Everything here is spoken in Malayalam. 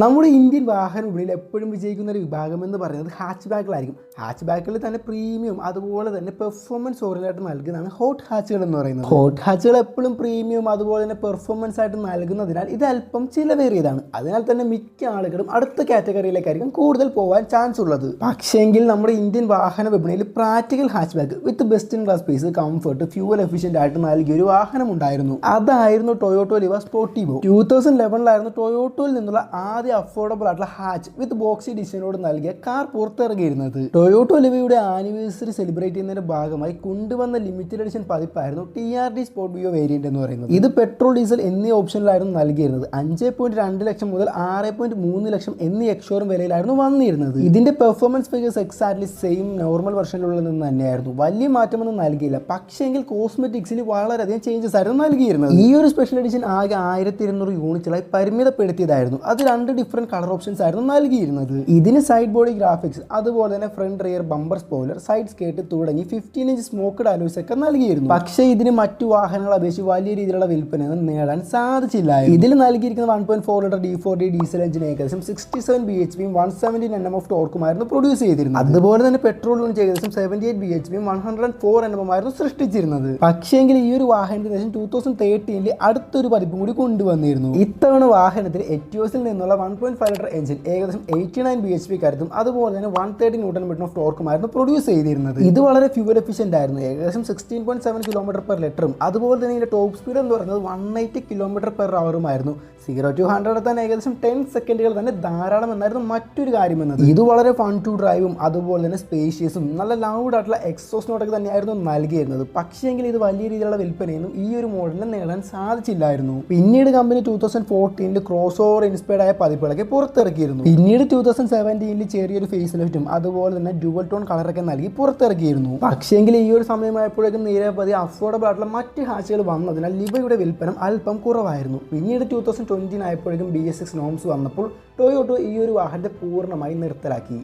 നമ്മുടെ ഇന്ത്യൻ വാഹന വിപണിയിൽ എപ്പോഴും വിജയിക്കുന്ന ഒരു വിഭാഗം എന്ന് പറയുന്നത് ഹാച്ച് ബാക്കുകളായിരിക്കും ഹാച്ച് ബാക്കുകൾ തന്നെ പ്രീമിയം അതുപോലെ തന്നെ പെർഫോമൻസ് ഓറിയന്റായിട്ട് നൽകുന്നതാണ് ഹോട്ട് ഹാച്ചുകൾ എന്ന് പറയുന്നത്. ഹോട്ട് ഹാച്ചുകൾ എപ്പോഴും പ്രീമിയം അതുപോലെ തന്നെ പെർഫോമൻസ് ആയിട്ട് നൽകുന്നതിനാൽ ഇത് അല്പം ചിലവേറിയതാണ്. അതിനാൽ തന്നെ മിക്ക ആളുകളും അടുത്ത കാറ്റഗറിയിലേക്കായിരിക്കും കൂടുതൽ പോകാൻ ചാൻസ് ഉള്ളത്. പക്ഷേങ്കിൽ നമ്മുടെ ഇന്ത്യൻ വാഹന വിപണിയിൽ practical hatchback with best in class space comfort fuel efficient ആയിട്ട് നൽകിയ ഒരു വാഹനം ഉണ്ടായിരുന്നു. അതായിരുന്നു Toyota Liva Sportivo two thousand ലെവനിലായിരുന്നു ടൊയോട്ടോയിൽ നിന്നുള്ള ആദ്യ അഫോർഡബിൾ ആയിട്ടുള്ള ഹാച്ച് വിത്ത് ബോക്സി ഡിസൈനോട് നൽകിയ കാർ പുറത്തിറങ്ങിയിരുന്നത്. ടൊയോട്ടോ ലിവയുടെ ആനിവേഴ്സറി സെലിബ്രേറ്റ് ചെയ്യുന്നതിന്റെ ഭാഗമായി കൊണ്ടുവന്ന limited edition പതിപ്പായിരുന്നു T R D Sportivo variant എന്ന് പറയുന്നത്. ഇത് പെട്രോൾ ഡീസൽ എന്നീ ഓപ്ഷനിലായിരുന്നു നൽകിയിരുന്നത്. അഞ്ച് പോയിന്റ് രണ്ട് ലക്ഷം മുതൽ ആറ് പോയിന്റ് മൂന്ന് ലക്ഷം എന്നീ എക്സോറും വിലയിലായിരുന്നു വന്നിരുന്നത്. ഇതിന്റെ performance figures exactly same normal വെർഷനിലുള്ള നിന്ന് തന്നെയായിരുന്നു. വലിയ മാറ്റമൊന്നും നൽകിയില്ല. പക്ഷേങ്കിൽ കോസ്മെറ്റിക്സിൽ വളരെയധികം ചേഞ്ചസ് ആയിരുന്നു നൽകിയിരുന്നത്. ഈ ഒരു സ്പെഷ്യൽ എഡിഷൻ ആകെ ആയിരത്തി ഇരുന്നൂറ് യൂണിറ്റുകളായി പരിമിതപ്പെടുത്തിയതായിരുന്നു. അത് രണ്ട് ഡിഫറെന്റ് കളർ ഓപ്ഷൻസ് ആയിരുന്നു നൽകിയിരുന്നത്. ഇതിന് സൈഡ് ബോഡി ഗ്രാഫിക്സ് അതുപോലെ തന്നെ front rear bumper spoiler side skirt തുടങ്ങി ഫിഫ്റ്റീൻ ഇഞ്ച് സ്മോക്ക്ഡ് അലോയ്സ് ഒക്കെ നൽകിയിരുന്നു. പക്ഷേ ഇതിന് മറ്റു വാഹനങ്ങൾ അപേക്ഷിച്ച് വലിയ രീതിയിലുള്ള വിൽപ്പന നേടാൻ സാധിച്ചില്ല ഇതിൽ നൽകിയിരിക്കുന്ന one point four litre D four D diesel engine ഏകദേശം സിക്സ്റ്റി സെവൻ ബി എച്ച് പിയും one seventeen N M of ടോർക്കുമായിരുന്നു produce ചെയ്തിരുന്നത്. അതുപോലെ തന്നെ പെട്രോൾ യൂണിറ്റ് ഏകദേശം സെവന്റി എയ്റ്റ് ബി എച്ച് പിയും one hundred four N M ആയിരുന്നു സൃഷ്ടിച്ചിരുന്നത്. പക്ഷേങ്കിൽ ഈ ഒരു വാഹനത്തിന് ശേഷം ടൂ തൗസൻഡ് തേർട്ടീനിൽ അടുത്തൊരു പതിപ്പും കൂടി കൊണ്ടുവന്നിരുന്നു. ഇത്തവണ വാഹനത്തിൽ എറ്റിയോസിൽ നിന്നുള്ള one point five litre engine ഏകദേശം eighty nine B H P കരുത്തും അതുപോലെ തന്നെ one thirty newton metre of ടോർക്കുമായിരുന്നു produce ചെയ്തിരുന്നത്. ഇത് വളരെ ഫ്യൂവൽ എഫിഷ്യന്റ് ആയിരുന്നു. ഏകദേശം sixteen point seven kilometre per ലിറ്ററും അതുപോലെ തന്നെ ഇതിന്റെ ടോപ്പ് സ്പീഡ് എന്ന് പറയുന്നത് വൺ എയ്റ്റി കിലോമീറ്റർ പെർ അവറുമായിരുന്നു സീറോ ടു ഹൺഡ്രഡ് തന്നെ ഏകദേശം ടെൻ സെക്കൻഡുകൾ തന്നെ ധാരാളം എന്നായിരുന്നു മറ്റൊരു കാര്യം എന്നത്. ഇത് വളരെ ഫൺ ടു ഡ്രൈവും അതുപോലെ തന്നെ സ്പേഷ്യസും നല്ല ലൗഡ് ആയിട്ടുള്ള എക്സോസ് നോട്ടൊക്കെ തന്നെയായിരുന്നു നൽകിയിരുന്നത്. പക്ഷേങ്കിൽ ഇത് വലിയ രീതിയിലുള്ള വിൽപ്പനയൊന്നും ഈ ഒരു മോഡലിൽ നേടാൻ സാധിച്ചില്ലായിരുന്നു. പിന്നീട് കമ്പനി ടൂ തൗസൻഡ് ഫോർട്ടീനിൽ ക്രോസ് ഓവർ ഇൻസ്പയർഡ് ആയ പതിപ്പുകളൊക്കെ പുറത്തിറക്കിയിരുന്നു. പിന്നീട് ടൂ തൗസൻഡ് സെവന്റീനിൽ ചെറിയൊരു ഫേസ് ലിഫ്റ്റും അതുപോലെ തന്നെ ഡ്യുവൽ ടോൺ കളറൊക്കെ നൽകി പുറത്തിറക്കിയിരുന്നു. പക്ഷേങ്കിൽ ഈ ഒരു സമയമായപ്പോഴേക്കും നിരവധി അഫോർഡബിൾ ആയിട്ടുള്ള മറ്റ് ഹാച്ചുകൾ വന്നതിനാൽ ലിബയുടെ വിൽപ്പന അല്പം കുറവായിരുന്നു. പിന്നീട് ടൂ തൗസൻഡ് ട്വന്റീൻ ആയപ്പോഴേക്കും ബി എസ് സിക്സ് നോംസ് വന്നപ്പോൾ ടൊയോട്ടോ ഈ ഒരു വാഹനത്തെ പൂർണമായി നിർത്തലാക്കി.